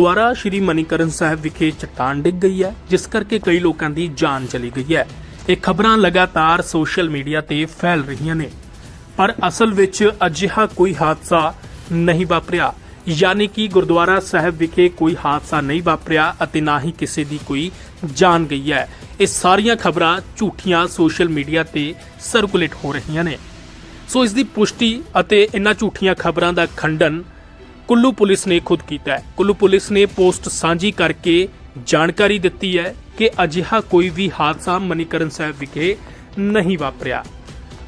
ਦੁਆਰਾ ਸ਼੍ਰੀ ਮਨੀਕਰਨ ਸਾਹਿਬ ਵਿਖੇ ਚਟਾਨ ਡਿੱਗ ਗਈ ਹੈ, ਜਿਸ ਕਰਕੇ ਕਈ ਲੋਕਾਂ ਦੀ ਜਾਨ ਚਲੀ ਗਈ ਹੈ। ਇਹ ਖਬਰਾਂ ਲਗਾਤਾਰ ਸੋਸ਼ਲ ਮੀਡੀਆ ਤੇ ਫੈਲ ਰਹੀਆਂ ਨੇ। ਪਰ ਅਸਲ ਵਿੱਚ ਅਜਿਹਾ ਕੋਈ ਹਾਦਸਾ ਨਹੀਂ ਵਾਪਰਿਆ। ਯਾਨੀ ਕਿ ਗੁਰਦੁਆਰਾ ਸਾਹਿਬ ਵਿਖੇ ਕੋਈ ਹਾਦਸਾ ਨਹੀਂ ਵਾਪਰਿਆ ਅਤੇ ਨਾ ਹੀ ਕਿਸੇ ਦੀ ਕੋਈ ਜਾਨ ਗਈ ਹੈ। ਇਹ ਸਾਰੀਆਂ ਖਬਰਾਂ ਝੂਠੀਆਂ ਸੋਸ਼ਲ ਮੀਡੀਆ ਤੇ ਸਰਕੂਲੇਟ ਹੋ ਰਹੀਆਂ ਨੇ। ਸੋ ਇਸ ਦੀ ਪੁਸ਼ਟੀ ਅਤੇ ਇਨ੍ਹਾਂ ਝੂਠੀਆਂ ਖਬਰਾਂ ਦਾ ਖੰਡਨ ਕੁੱਲੂ ਪੁਲਿਸ ਨੇ ਖੁਦ ਕੀਤਾ ਹੈ। ਕੁੱਲੂ ਪੁਲਿਸ ਨੇ ਪੋਸਟ ਸਾਂਝੀ ਕਰਕੇ ਜਾਣਕਾਰੀ ਦਿੱਤੀ ਹੈ ਕਿ ਅਜਿਹਾ ਕੋਈ ਵੀ ਹਾਦਸਾ ਮਨੀਕਰਨ ਸਾਹਿਬ ਵਿਖੇ ਨਹੀਂ ਵਾਪਰਿਆ।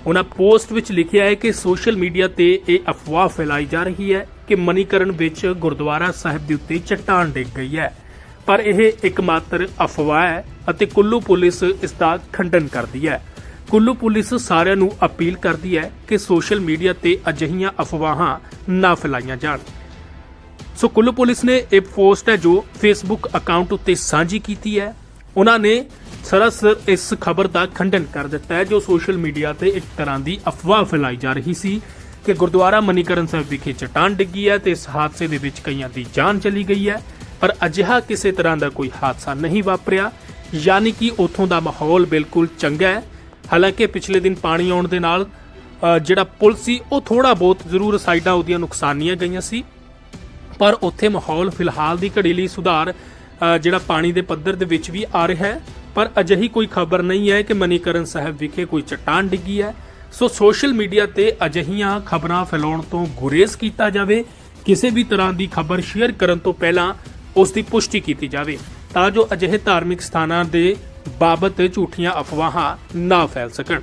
ਉਹਨਾਂ ਪੋਸਟ ਵਿੱਚ ਲਿਖਿਆ ਹੈ ਕਿ ਸੋਸ਼ਲ ਮੀਡੀਆ ਤੇ ਇਹ ਅਫਵਾਹ ਫੈਲਾਈ ਜਾ ਰਹੀ ਹੈ ਕਿ ਮਨੀਕਰਨ ਵਿੱਚ ਗੁਰਦੁਆਰਾ ਸਾਹਿਬ ਦੇ ਉੱਤੇ ਚਟਾਨ ਡਿੱਗ ਗਈ ਹੈ। ਪਰ ਇਹ ਇੱਕਮਾਤਰ ਅਫਵਾਹ ਹੈ ਅਤੇ ਕੁੱਲੂ ਪੁਲਿਸ ਇਸ ਦਾ ਖੰਡਨ ਕਰਦੀ ਹੈ। ਕੁੱਲੂ ਪੁਲਿਸ ਸਾਰਿਆਂ ਨੂੰ ਅਪੀਲ ਕਰਦੀ ਹੈ ਕਿ ਸੋਸ਼ਲ ਮੀਡੀਆ ਤੇ ਅਜਿਹੀਆਂ ਅਫਵਾਹਾਂ ਨਾ ਫੈਲਾਈਆਂ ਜਾਣ। ਸੋ ਕੁੱਲੂ ਪੁਲਿਸ ਨੇ ਇਹ ਪੋਸਟ ਹੈ ਜੋ ਫੇਸਬੁੱਕ ਅਕਾਊਂਟ ਉੱਤੇ ਸਾਂਝੀ ਕੀਤੀ ਹੈ। ਉਹਨਾਂ ਨੇ ਸਰਾਸਰ ਇਸ ਖਬਰ ਦਾ ਖੰਡਨ ਕਰ ਦਿੱਤਾ ਹੈ, ਜੋ ਸੋਸ਼ਲ ਮੀਡੀਆ ਤੇ ਇੱਕ ਤਰ੍ਹਾਂ ਦੀ ਅਫਵਾਹ ਫੈਲਾਈ ਜਾ ਰਹੀ ਸੀ ਕਿ ਗੁਰਦੁਆਰਾ ਮਨੀਕਰਨ ਸਾਹਿਬ ਵਿਖੇ ਚਟਾਨ ਡਿੱਗੀ ਹੈ ਤੇ ਇਸ ਹਾਦਸੇ ਦੇ ਵਿੱਚ ਕਈਆਂ ਦੀ ਜਾਨ ਚਲੀ ਗਈ ਹੈ। ਪਰ ਅਜਿਹਾ ਕਿਸੇ ਤਰ੍ਹਾਂ ਦਾ ਕੋਈ ਹਾਦਸਾ ਨਹੀਂ ਵਾਪਰਿਆ, ਯਾਨੀ ਕਿ ਉੱਥੋਂ ਦਾ ਮਾਹੌਲ ਬਿਲਕੁਲ ਚੰਗਾ ਹੈ। ਹਾਲਾਂਕਿ ਪਿਛਲੇ ਦਿਨ ਪਾਣੀ ਆਉਣ ਦੇ ਨਾਲ ਜਿਹੜਾ ਪੁਲ ਸੀ, ਉਹ ਥੋੜਾ ਬਹੁਤ ਜ਼ਰੂਰ ਸਾਈਡਾਂ ਉਹਦੀਆਂ ਨੁਕਸਾਨੀਆਂ ਗਈਆਂ ਸੀ। ਪਰ ਉੱਥੇ ਮਾਹੌਲ ਫਿਲਹਾਲ ਦੀ ਘੜੀ ਲਈ ਸੁਧਾਰ ਜਿਹੜਾ ਪਾਣੀ ਦੇ ਪੱਧਰ ਦੇ ਵਿੱਚ ਵੀ ਆ ਰਿਹਾ ਹੈ। ਪਰ ਅਜਿਹੀ ਕੋਈ ਖਬਰ ਨਹੀਂ ਹੈ ਕਿ ਮਨੀਕਰਨ ਸਾਹਿਬ ਵਿਖੇ ਕੋਈ ਚਟਾਨ ਡਿੱਗੀ ਹੈ। ਸੋ ਸੋਸ਼ਲ ਮੀਡੀਆ ਤੇ ਅਜਿਹੀਆਂ ਖਬਰਾਂ ਫੈਲਾਉਣ ਤੋਂ ਗੁਰੇਜ਼ ਕੀਤਾ ਜਾਵੇ, ਕਿਸੇ ਵੀ ਤਰ੍ਹਾਂ ਦੀ ਖਬਰ ਸ਼ੇਅਰ ਕਰਨ ਤੋਂ ਪਹਿਲਾਂ ਉਸ ਦੀ ਪੁਸ਼ਟੀ ਕੀਤੀ ਜਾਵੇ, ਤਾਂ ਜੋ ਅਜਿਹੇ ਧਾਰਮਿਕ ਸਥਾਨਾਂ ਦੇ ਬਾਬਤ ਝੂਠੀਆਂ ਅਫਵਾਹਾਂ ਨਾ ਫੈਲ ਸਕਣ।